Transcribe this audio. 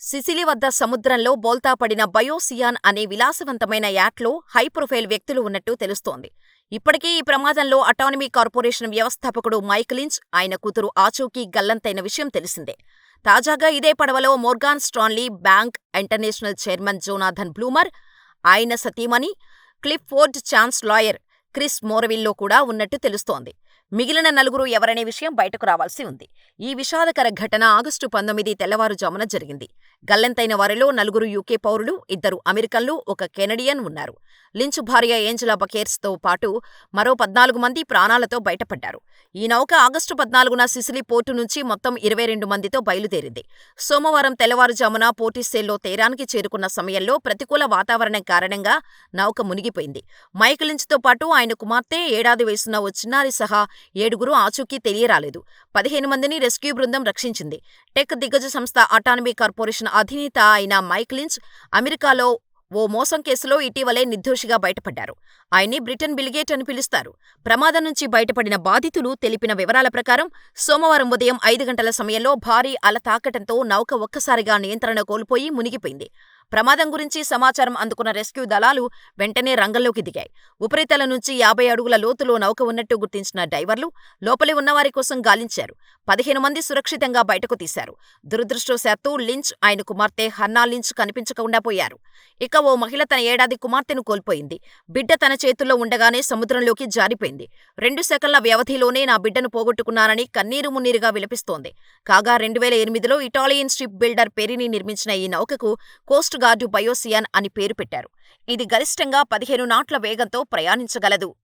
సిసిలి వద్ద సముద్రంలో బోల్తాపడిన బయోసియాన్ అనే విలాసవంతమైన యాట్లో హై ప్రొఫైల్ వ్యక్తులు ఉన్నట్టు తెలుస్తోంది. ఇప్పటికే ఈ ప్రమాదంలో అటానమీ కార్పొరేషన్ వ్యవస్థాపకుడు మైక్ ఆయన కూతురు ఆచూకీ గల్లంతైన విషయం తెలిసిందే. తాజాగా ఇదే పడవలో Morgan Stanley bank international chairman Jonathan Bloomer, ఆయన సతీమణి, Clifford Chance lawyer Chris Morvillo కూడా ఉన్నట్టు తెలుస్తోంది. మిగిలిన నలుగురు ఎవరనే విషయం బయటకు రావాల్సి ఉంది. ఈ విషాదకర ఘటన ఆగస్టు పంతొమ్మిది తెల్లవారుజామున జరిగింది. గల్లంతైన వారిలో నలుగురు యూకే పౌరులు, ఇద్దరు అమెరికన్లు, ఒక కెనడియన్ ఉన్నారు. లించ్ భార్య ఏంజెలా బకేర్స్తో పాటు మరో పద్నాలుగు మంది ప్రాణాలతో బయటపడ్డారు. ఈ నౌక ఆగస్టు పద్నాలుగున సిసిలి పోర్టు నుంచి మొత్తం ఇరవై రెండు మందితో బయలుదేరింది. సోమవారం తెల్లవారుజామున పోర్టిస్సేల్లో తీరానికి చేరుకున్న సమయంలో ప్రతికూల వాతావరణం కారణంగా నౌక మునిగిపోయింది. మైక్ లించ్తో పాటు ఆయన కుమార్తె, ఏడాది వయసున్న ఓ చిన్నారి సహా ఏడుగురు ఆచూకీ తెలియరాలేదు. పదిహేను మందిని రెస్క్యూ బృందం రక్షించింది. టెక్ దిగ్గజ సంస్థ అటానమీ కార్పొరేషన్ అధినేత అయిన మైక్ అమెరికాలో ఓ మోసం కేసులో ఇటీవలే నిర్దోషిగా బయటపడ్డారు. ఆయన్ని బ్రిటన్ బిలిగేట్ అని పిలుస్తారు. ప్రమాదం నుంచి బయటపడిన బాధితులు తెలిపిన వివరాల ప్రకారం సోమవారం ఉదయం ఐదు గంటల సమయంలో భారీ అల తాకటంతో నౌక ఒక్కసారిగా నియంత్రణ కోల్పోయి మునిగిపోయింది. ప్రమాదం గురించి సమాచారం అందుకున్న రెస్క్యూ దళాలు వెంటనే రంగంలోకి దిగాయి. ఉపరితలం నుంచి యాభై అడుగుల లోతులో నౌక ఉన్నట్టు గుర్తించిన డైవర్లు లోపలి ఉన్నవారి కోసం గాలించారు. పదిహేను మంది సురక్షితంగా బయటకు తీశారు. దురదృష్టవశాత్తు లించ్, ఆయన కుమార్తె హన్నా లించ్ కనిపించకుండా పోయారు. ఇక ఓ మహిళ తన ఏడాది కుమార్తెను కోల్పోయింది. బిడ్డ తన చేతుల్లో ఉండగానే సముద్రంలోకి జారిపోయింది. రెండు సెకన్ల వ్యవధిలోనే నా బిడ్డను పోగొట్టుకున్నానని కన్నీరు మున్నీరుగా విలపిస్తోంది. కాగా రెండువేల ఎనిమిదిలో ఇటాలియన్ షిప్ బిల్డర్ పెరిని నిర్మించిన ఈ నౌకకు కోస్ట్ గార్డు బయోసియాన్ అని పేరు పెట్టారు. ఇది గరిష్టంగా పదిహేను నాట్ల వేగంతో ప్రయాణించగలదు.